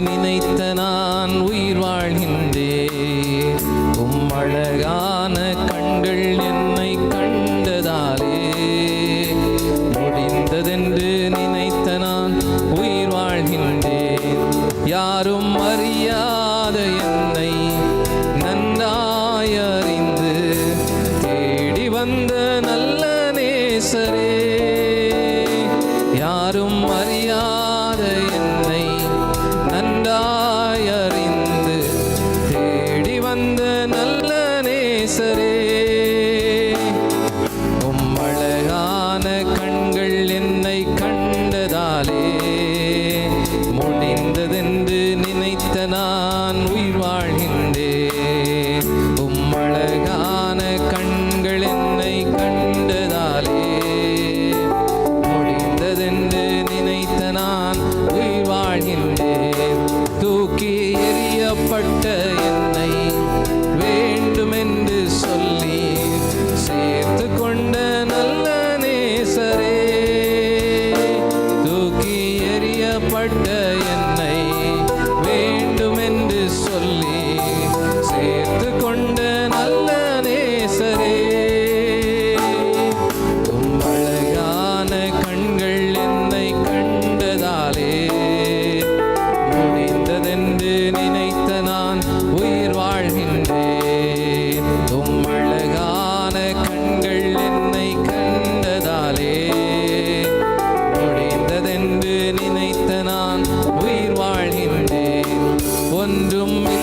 நினைத்த நான் உயிர் வாழ்கின்றே உம் அழகான கண்கள் என்னை கண்டதாலே. முடிந்ததென்று நினைத்த நான் உயிர் வாழ்கின்றேன். யாரும் அறியாத என்னை நன்றாய் அறிந்து தேடி வந்த நல்ல நேசரே. யாரும் அறியாத என்னை உயிர் வாழ்கின்றேன் one me.